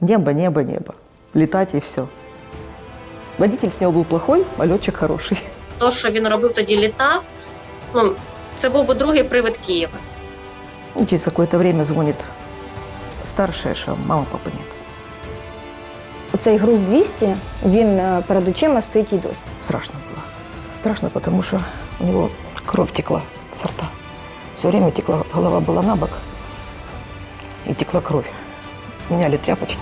Небо, небо, небо. Летать и все. Водитель с него был плохой, а летчик хороший. То, що він робив тоді літав, ну, це був би другий привид Києва. И через какое-то время звонит старшая, что мама, папы нет. Оцей груз 200, він е, перед очима стоїть і досі. Страшно было. Страшно, потому что у него кровь текла с рта. Все время текла, голова была на бок, и текла кровь. Меняли тряпочки.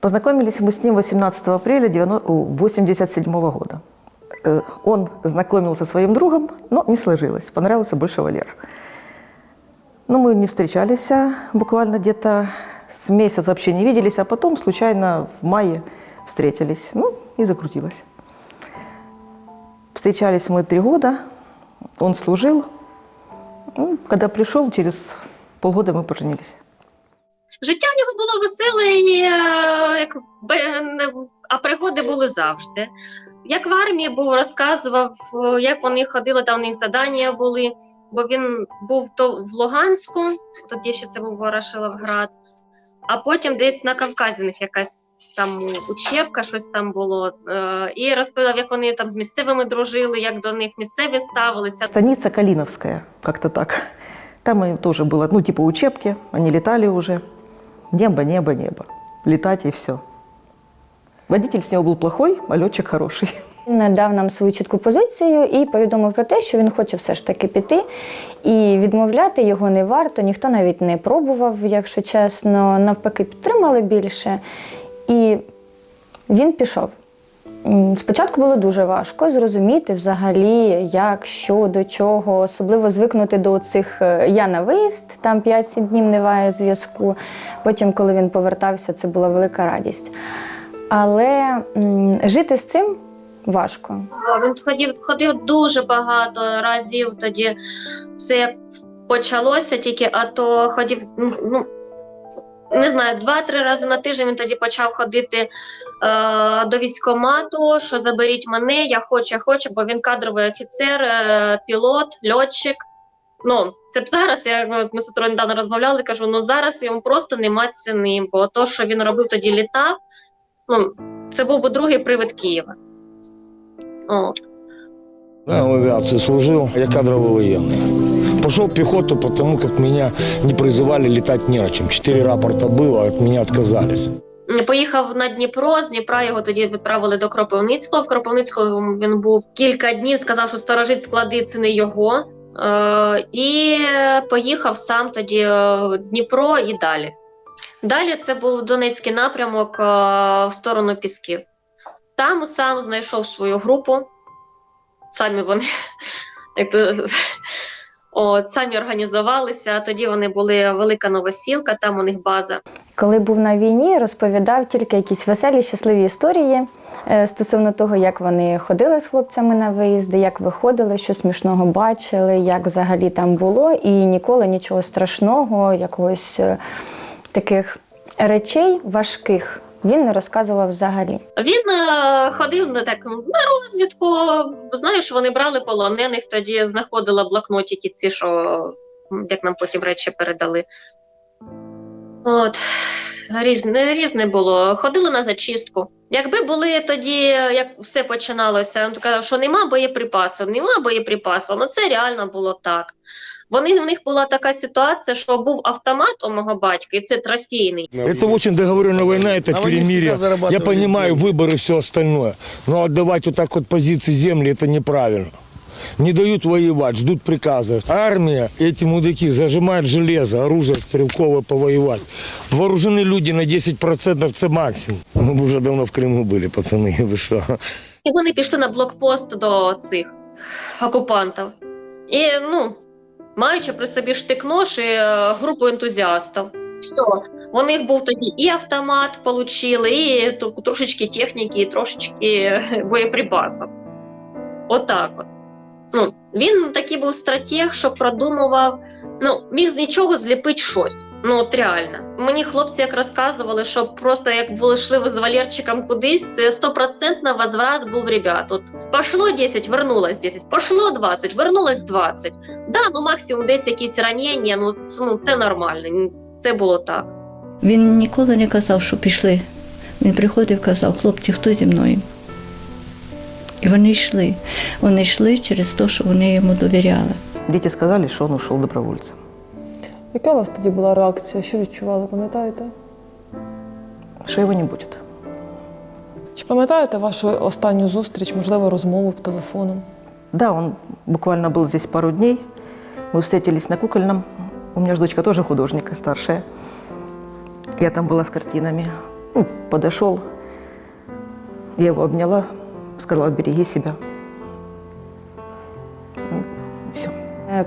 Познакомились мы с ним 18 апреля 1987 года. Э, Он знакомился со своим другом, но не сложилось. Понравился больше Валера. Ну, мы не встречались а, буквально где-то с месяц вообще не виделись, а потом случайно в мае встретились. Ну, и закрутилось. Встречались мы три года, он служил. Ну, когда пришел, через полгода мы поженились. Життя в нього було веселе, і, е, як, а пригоди були завжди. Як в армії був, розказував, е, як вони ходили, там у них завдання були, бо він був то в Луганську, тоді ще це був Ворошиловград, а потім десь на Кавказі якась там учебка, щось там було. Е, І розповідав, як вони там з місцевими дружили, як до них місцеві ставилися. Станица Калиновская, как-то так. Там и тоже было, ну, типа учебки, они летали уже. Небо, небо, небо. Летать и все. Водитель с него был плохой, а летчик хороший. Він дав нам свою чітку позицію і повідомив про те, що він хоче все ж таки піти. І відмовляти його не варто, ніхто навіть не пробував, якщо чесно. Навпаки, підтримали більше. І він пішов. Спочатку було дуже важко зрозуміти взагалі, як, що, до чого, особливо звикнути до цих е, я на виїзд, там 5-7 днів немає зв'язку. Потім, коли він повертався, це була велика радість. Але м, жити з цим важко. Він ходив, ходив дуже багато разів тоді. Все як почалося тільки, а то ходив, ну, не знаю, два-три рази на тиждень він тоді почав ходити е, до військкомату, що заберіть мене, я хочу, я хочу, бо він кадровий офіцер, е, пілот, льотчик. Ну, це б зараз, я, ми сестрою недавно розмовляли, кажу, ну зараз йому просто нема ціни, бо то, що він робив тоді літав, ну, це був би другий привид Києва. От. Я в авиации служил, я кадровый военный. Пошел в пехоту, потому как меня не призывали летать не о чем. Четыре рапорта было, от меня отказались. Поїхав на Дніпро. З Дніпра його тоді відправили до Кропивницького. В Кропивницькому він був кілька днів. Сказав, що сторожить склади це не його. Е, і поїхав сам тоді е, в Дніпро і далі. Далі це був Донецький напрямок е, в сторону Пісків. Там сам знайшов свою групу. Самі вони як то, от, самі організувалися. Тоді вони були велика новосілка, там у них база. Коли був на війні, розповідав тільки якісь веселі, щасливі історії е, стосовно того, як вони ходили з хлопцями на виїзди, як виходили, що смішного бачили, як взагалі там було, і ніколи нічого страшного, якогось е, таких речей важких він не розказував взагалі. Він е, ходив на так на розвідку. Знаєш, вони брали полонених, тоді знаходила блокнотики, ці, що як нам потім речі передали. От різне, різне було. Ходили на зачистку. Якби були тоді, як все починалося, він казав, що нема боєприпасів, нема боєприпасів. Ну це реально було так. Вони в них була така ситуація, що був автомат у мого батька, і це трофейний. Это очень договоренная война, это А вони перемирие. всегда зарабатывали Я понимаю деньги. выборы и все остальное. Но отдавать вот так вот позиции земли, это неправильно. Не дают воевать, ждут приказа. Армия, эти мудаки зажимают железо, оружие стрелковое повоевать. Вооружены люди на 10% це максимум. Мы бы уже давно в Крыму были, пацаны, вы что? І вони пішли на блокпост до цих окупантів. І, ну, маючи при собі штик-нож і е, групу ентузіастів. Все. У них був тоді і автомат получили, і тр- трошечки техніки, і трошечки е, боєприпасів. Отак от. Ну, він такий був стратег, що продумував, ну, міг з нічого зліпити щось. Ну, от реально. Мені хлопці як розказували, що просто як були йшли з Валерчиком кудись, це стопроцентно возврат був ребят. От пошло 10, вернулось 10, пошло 20, вернулось 20. Да, ну максимум десь якісь ранення, ну це, ну, це нормально. Це було так. Він ніколи не казав, що пішли. Він приходив казав, хлопці, хто зі мною? І вони йшли. Вони йшли через те, що вони йому довіряли. Дети сказали, что он ушел добровольцем. Яка у вас тоді була реакція? Що відчували, пам'ятаєте? Что его не будет. Чи пам'ятаєте вашу останню зустріч, можливо, розмову телефоном? Да, он буквально был здесь пару дней. Мы встретились на кукольном. У меня же дочка тоже художника, старшая. Я там была с картинами. Ну, подошел, я его обняла, сказала, береги себя. Все.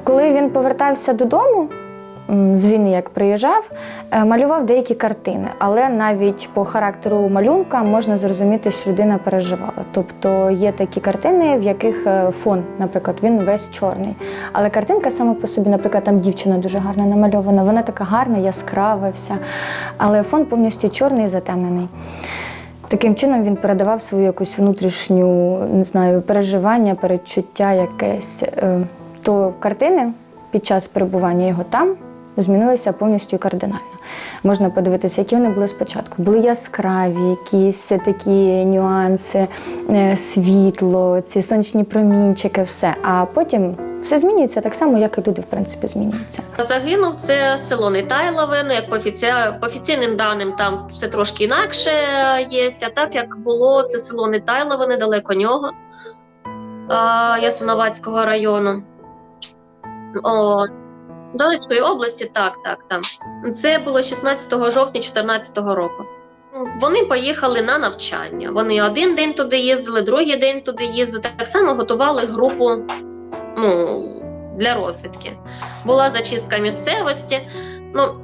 Коли він повертався додому з війни, як приїжджав, е, малював деякі картини, але навіть по характеру малюнка можна зрозуміти, що людина переживала. Тобто є такі картини, в яких е, фон, наприклад, він весь чорний. Але картинка сама по собі, наприклад, там дівчина дуже гарно намальована, вона така гарна, яскрава вся, але фон повністю чорний і затемнений. Таким чином він передавав свою якусь внутрішню, не знаю, переживання, передчуття якесь. Е, То картини під час перебування його там змінилися повністю кардинально. Можна подивитися, які вони були спочатку. Були яскраві, якісь такі нюанси, е, світло, ці сонячні промінчики, все. А потім все змінюється так само, як і люди, в принципі, змінюються. Загинув це село Нетайлове, ну як по, офіці- по офіційним даним там все трошки інакше є. А так як було, це село Нетайлове, недалеко нього, Ясиновацького району. О, Донецької області, так, так, там. Це було 16 жовтня 2014 року. Вони поїхали на навчання. Вони один день туди їздили, другий день туди їздили. Так само готували групу ну, для розвідки була зачистка місцевості. Ну,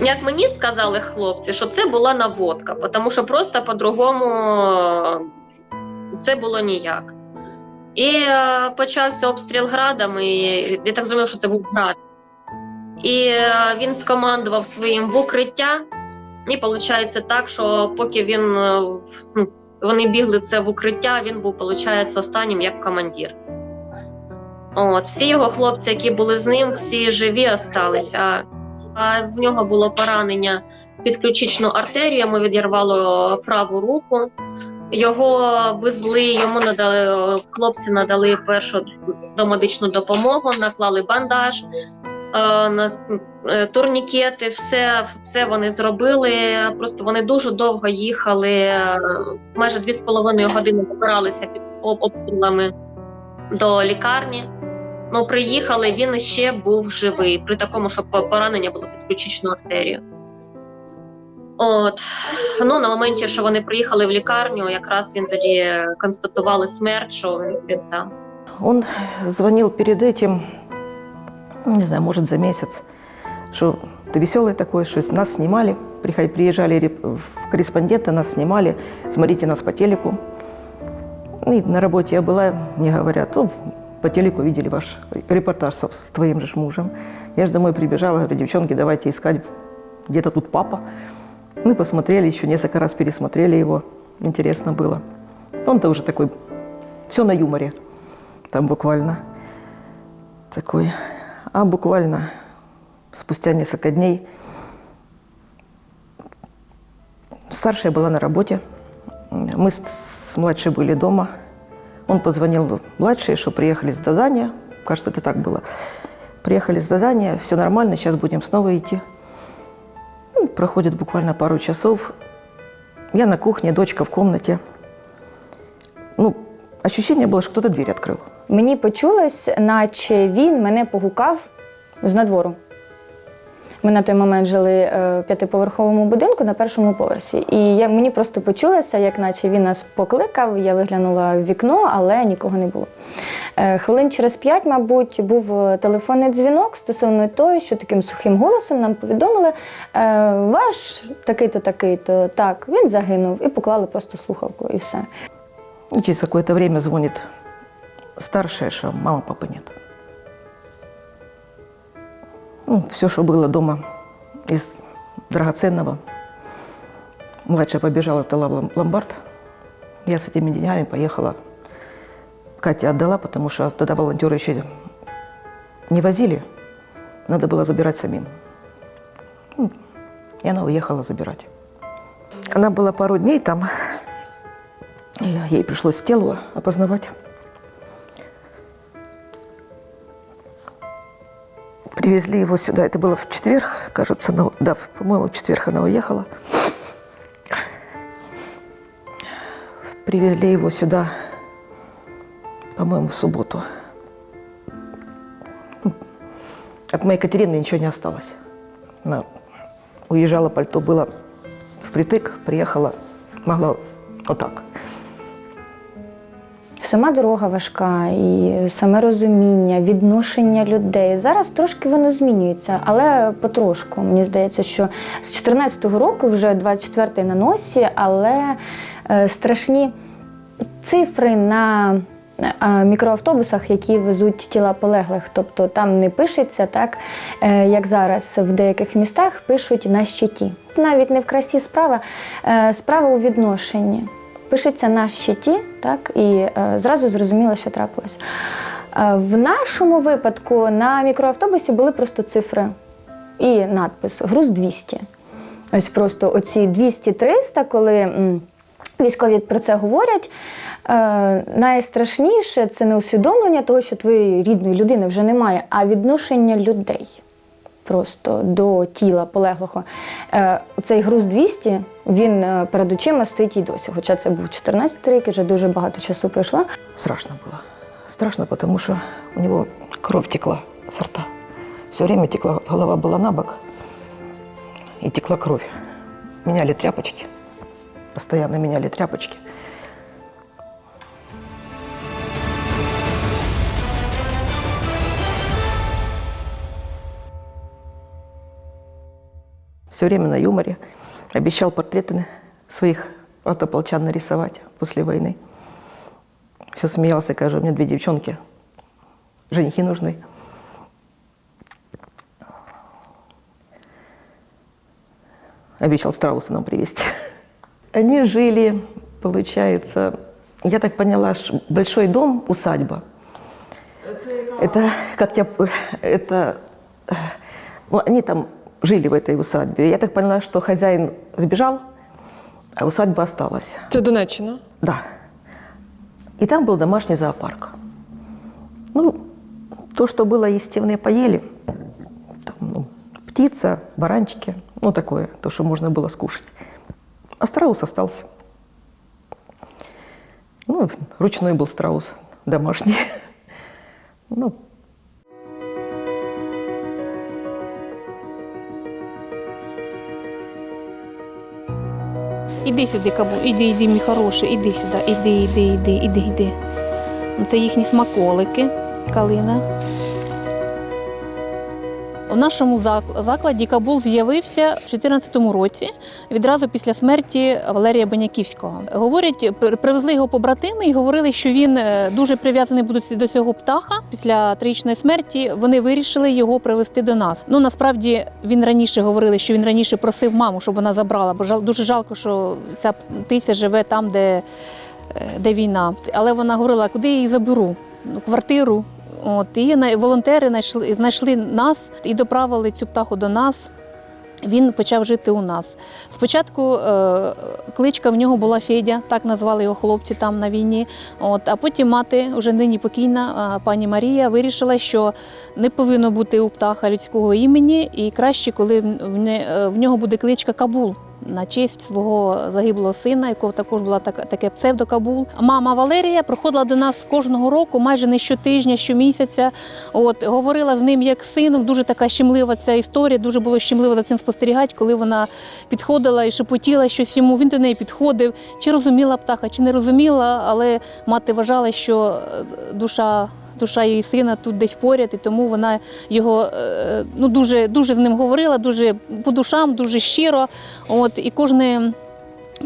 як мені сказали хлопці, що це була наводка, тому що просто по-другому це було ніяк. І е, почався обстріл градом, і я так зрозуміла, що це був град. І е, він скомандував своїм в укриття. І виходить так, що поки він е, ну, вони бігли це в укриття, він був, виходить, останнім як командир. От, всі його хлопці, які були з ним, всі живі осталися. А, в нього було поранення підключичну артерію, йому відірвало праву руку. Його везли, йому надали хлопці надали першу домедичну допомогу, наклали бандаж, е, е, турнікети, все, все вони зробили. Просто вони дуже довго їхали, е, майже дві з половиною години добиралися під обстрілами до лікарні. Ну, приїхали, він ще був живий, при такому, що поранення було під ключичну артерію. От. Ну, на моменті, що вони приїхали в лікарню, якраз він тоді констатували смерть, що він, він там. Он звонил перед этим, ну, не знаю, может, за месяц, что ты веселый такой, что нас снимали, приход- приезжали реп- в корреспонденты, нас снимали, смотрите нас по телеку. И на работе я была, мне говорят, «О, по телеку видели ваш репортаж с, с твоим же ж мужем. Я же домой прибежала, говорю, девчонки, давайте искать, где-то тут папа. Мы посмотрели, еще несколько раз пересмотрели его, интересно было. Он-то уже такой, все на юморе там буквально такой. А буквально спустя несколько дней старшая была на работе, мы с, младшей были дома. Он позвонил младшей, что приехали с задания. Кажется, это так было. Приехали с задания, все нормально, сейчас будем снова идти. Проходит буквально пару часов. Я на кухне, дочка в комнате. Ну, ощущение было, что кто-то дверь открыл. Мені почулось, наче він мене погукав з надвору. Ми на той момент жили е, в п'ятиповерховому будинку на першому поверсі. І я, мені просто почулося, як наче він нас покликав. Я виглянула в вікно, але нікого не було. Е, хвилин через п'ять, мабуть, був е, телефонний дзвінок стосовно того, що таким сухим голосом нам повідомили, ваш такий-то, такий-то, так, він загинув, і поклали просто слухавку, і все. И через какое-то время звонит мама, папы нет. Ну, все, что было дома, из драгоценного. Младшая побежала, сдала в лом- ломбард. Я с этими деньгами поехала. Катя отдала, потому что тогда волонтеры еще не возили. Надо было забирать самим. Ну, И она уехала забирать. Она была пару дней там. Ей пришлось тело опознавать. Привезли его сюда. Это было в четверг, кажется. ну, да, по-моему, в четверг она уехала. Привезли его сюда, по-моему, в субботу. От моей Екатерины ничего не осталось. Она уезжала, пальто было впритык, приехала, могла вот так. Сама дорога важка, і саме розуміння, відношення людей. Зараз трошки воно змінюється, але потрошку. Мені здається, що з 14-го року вже 24-й на носі, але е, страшні цифри на е, мікроавтобусах, які везуть тіла полеглих. Тобто там не пишеться так, е, як зараз в деяких містах пишуть на щиті. Навіть не в красі справа, справа у відношенні. Пишеться на щиті, так, і е, зразу зрозуміло, що трапилось. Е, в нашому випадку на мікроавтобусі були просто цифри і надпис Груз 200. Ось просто оці 200-300, коли м, військові про це говорять. Е, найстрашніше це не усвідомлення того, що твоєї рідної людини вже немає, а відношення людей просто до тіла полеглого. Е, цей груз 200, він е, перед очима стоїть і досі. Хоча це був 14 рік, і вже дуже багато часу пройшло. Страшно было. Страшно, потому что у него кровь текла с рта. Все время текла, голова была на бок, и текла кровь. Меняли тряпочки, постоянно меняли тряпочки. Все время на юморе. Обещал портреты своих автополчан нарисовать после войны. Все смеялся, кажу, у меня две девчонки. Женихи нужны. Обещал страуса нам привезти. Они жили, получается, я так поняла, большой дом, усадьба. Это, как я, п- это, э, ну, они там жили в этой усадьбе. Я так поняла, что хозяин сбежал, а усадьба осталась. Це Донеччина. Да. И там был домашний зоопарк. Ну, то, что было естественное, поели. Там, ну, птица, баранчики, ну, такое, то, что можно было скушать. А страус остался. Ну, ручной был страус, домашний. Ну, Іди сюди, кабу, іди, іди, мій хороший, іди сюди, іди, іди, іди, іди, іди. Ну, Це їхні смаколики, калина. Нашому зак- закладі Кабул з'явився в 2014 році, відразу після смерті Валерія Баняківського. Говорять, при- привезли його побратими і говорили, що він е, дуже прив'язаний буде до цього птаха. Після трагічної смерті вони вирішили його привезти до нас. Ну насправді він раніше говорили, що він раніше просив маму, щоб вона забрала, бо дуже жалко, що ця птиця живе там, де, е, де війна. Але вона говорила, куди я її заберу? Ну, квартиру. От і волонтери знайшли, знайшли нас і доправили цю птаху до нас. Він почав жити у нас. Спочатку е, кличка в нього була Федя, так назвали його хлопці там на війні. От, а потім мати, вже нині покійна е, пані Марія, вирішила, що не повинно бути у птаха людського імені, і краще, коли в, е, в нього буде кличка Кабул. На честь свого загиблого сина, якого також була так, таке псевдокабул. Мама Валерія приходила до нас кожного року, майже не щотижня, щомісяця. От говорила з ним як сином. Дуже така щемлива ця історія. Дуже було щемливо за цим спостерігати, коли вона підходила і шепотіла щось йому. Він до неї підходив. Чи розуміла птаха, чи не розуміла, але мати вважала, що е, душа. Душа її сина тут десь поряд, і тому вона його е, ну дуже дуже з ним говорила, дуже по душам, дуже щиро. От і кожне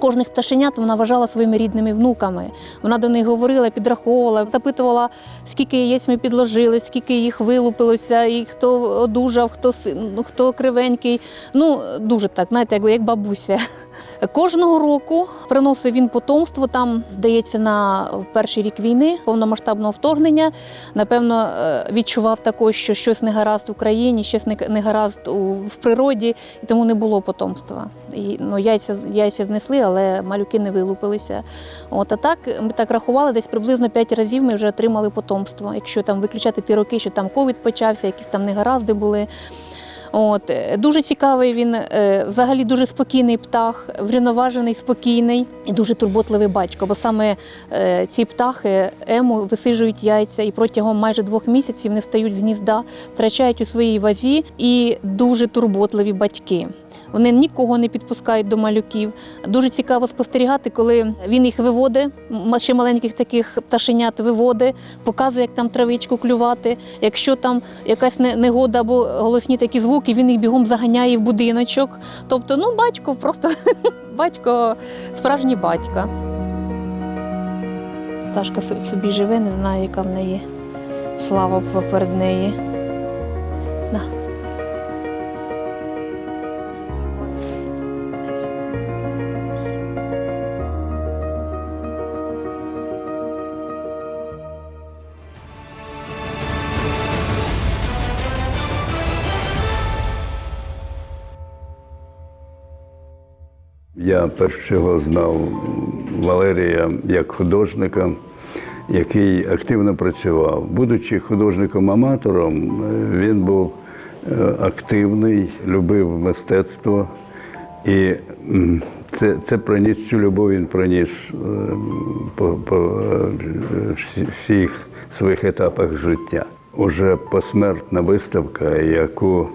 Кожних пташенят вона вважала своїми рідними внуками. Вона до них говорила, підраховувала, запитувала, скільки яєць ми підложили, скільки їх вилупилося, і хто одужав, хто, ну, хто кривенький. Ну, дуже так, знаєте, як бабуся. Кожного року приносив він потомство. Там, здається, на перший рік війни, повномасштабного вторгнення. Напевно, е, відчував також, що щось не гаразд в Україні, щось не, гаразд в природі, і тому не було потомства. І, ну, яйця, яйця знесли, але малюки не вилупилися. От, а так, ми так рахували, десь приблизно 5 разів ми вже отримали потомство. Якщо там виключати ті роки, що там ковід почався, якісь там негаразди були. От е, дуже цікавий він, е, взагалі дуже спокійний птах, врівноважений, спокійний і дуже турботливий батько. Бо саме е, ці птахи ему висиджують яйця і протягом майже двох місяців не встають з гнізда, втрачають у своїй вазі і дуже турботливі батьки. Вони нікого не підпускають до малюків. Дуже цікаво спостерігати, коли він їх виводить, ще маленьких таких пташенят виводить, показує, як там травичку клювати. Якщо там якась не- негода або голосні такі звуки, він їх бігом заганяє в будиночок. Тобто, ну, батько просто батько, справжній батька. Пташка собі живе, не знаю, яка в неї слава поперед неї. На. Я першого знав Валерія як художника, який активно працював. Будучи художником-аматором, він був е, активний, любив мистецтво. І це, це проніс цю любов він проніс е, по, по е, всіх своїх етапах життя. Уже посмертна виставка, яку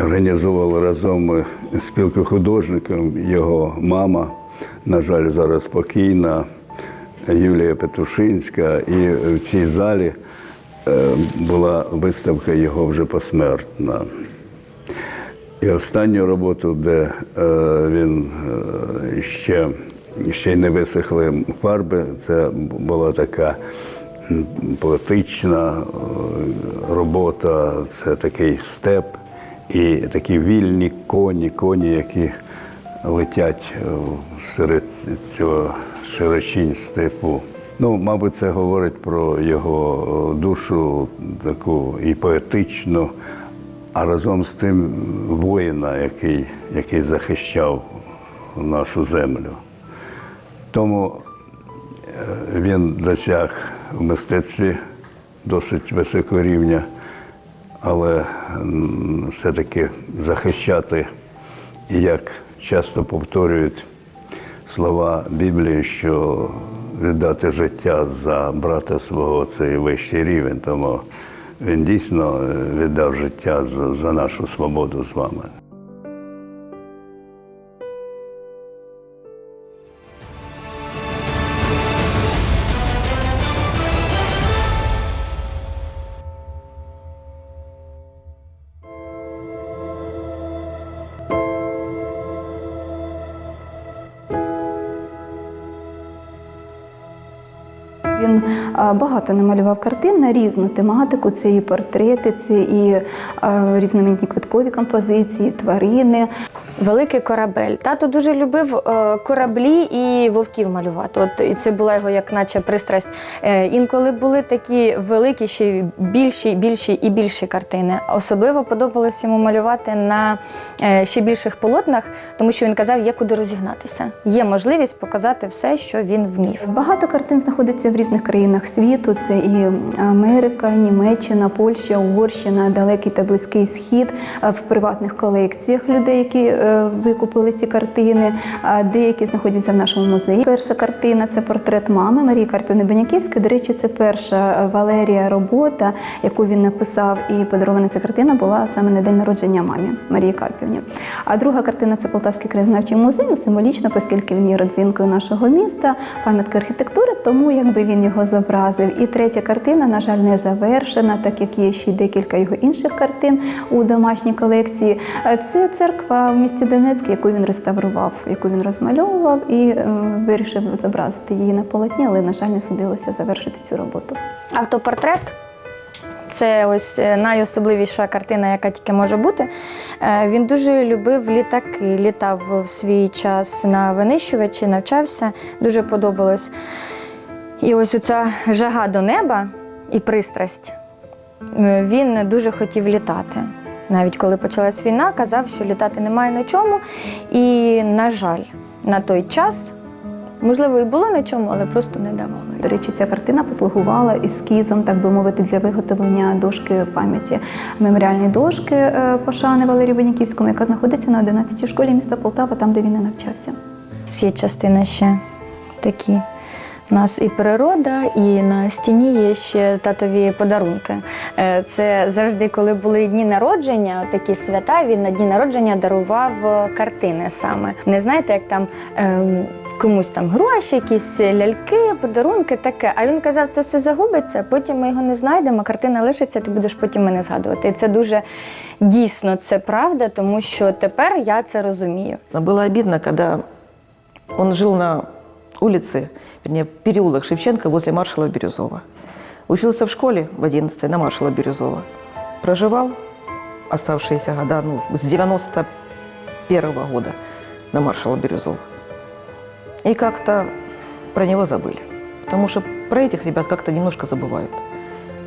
організовували разом з спілкою художників його мама, на жаль, зараз спокійна, Юлія Петушинська. І в цій залі е, була виставка його вже посмертна. І останню роботу, де е, він е, ще, ще й не висохли фарби, це була така поетична е, робота, це такий степ і такі вільні коні, коні, які летять е, серед цього широчінь степу. Ну, мабуть, це говорить про його е, душу таку і поетичну, а разом з тим воїна, який, який захищав нашу землю. Тому е, він досяг в мистецтві досить високого рівня, але все-таки захищати, як часто повторюють слова Біблії, що віддати життя за брата свого це вищий рівень. Тому він дійсно е, віддав життя за нашу свободу з вами. Багато намалював картин на різну тематику. Це і портрети, це і різноманітні квиткові композиції, тварини. Великий корабель. Тато дуже любив е, кораблі і вовків малювати. От і це була його як наче пристрасть. Е, інколи були такі великі, ще більші, більші і більші картини. Особливо подобалось йому малювати на е, ще більших полотнах, тому що він казав, є куди розігнатися. Є можливість показати все, що він вмів. Багато картин знаходиться в різних країнах світу. Це і Америка, Німеччина, Польща, Угорщина, Далекий та Близький Схід в приватних колекціях людей, які викупили ці картини. Деякі знаходяться в нашому музеї. Перша картина це портрет мами Марії Карпівни Беняківської. До речі, це перша е, Валерія робота, яку він написав, і подарована ця картина була саме на день народження мамі Марії Карпівні. А друга картина це Полтавський краєзнавчий музей, символічно, оскільки він є родзинкою нашого міста, пам'яткою архітектури. Тому якби він його зобразив. І третя картина, на жаль, не завершена, так як є ще декілька його інших картин у домашній колекції. Е, Це церква в місті Донецьк, яку він реставрував, яку він розмальовував і е, вирішив зобразити її на полотні, але, на жаль, не судилося завершити цю роботу. Автопортрет це ось е, найособливіша картина, яка тільки може бути. Е, Він дуже любив літаки, літав в свій час на винищувачі, навчався, дуже подобалось. І ось оця жага до неба і пристрасть. е, Він дуже хотів літати. Навіть коли почалась війна, казав, що літати немає на чому. І, на жаль, на той час, можливо, і було на чому, але просто не давали. До речі, ця картина послугувала ескізом, так би мовити, для виготовлення дошки пам'яті меморіальної дошки е, пошани Валерію Беняківському, яка знаходиться на 11-й школі міста Полтава, там, де він і навчався. Є частина ще такі. У нас і природа, і на стіні є ще татові подарунки. Е, Це завжди, коли були дні народження, такі свята, він на дні народження дарував е, картини саме. Не знаєте, як там ем, комусь там гроші, якісь ляльки, подарунки, таке. А він казав, це все загубиться, потім ми його не знайдемо, картина лишиться, ти будеш потім мене згадувати. І це дуже дійсно це правда, тому що тепер я це розумію. Было обидно, когда он жил на улице, вернее, переулок Шевченко возле маршала Бирюзова. Учился в школе в 11 на маршала Бирюзова. Проживал оставшиеся года, ну, с 91 года на маршала Бирюзова. И как-то про него забыли. Потому что про этих ребят как-то немножко забывают.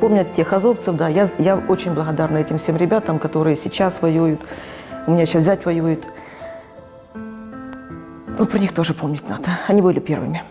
Помнят тех азовцев, да. Я, я очень благодарна этим всем ребятам, которые сейчас воюют. У меня сейчас зять воюет. Ну, про них тоже помнить надо. Они были первыми.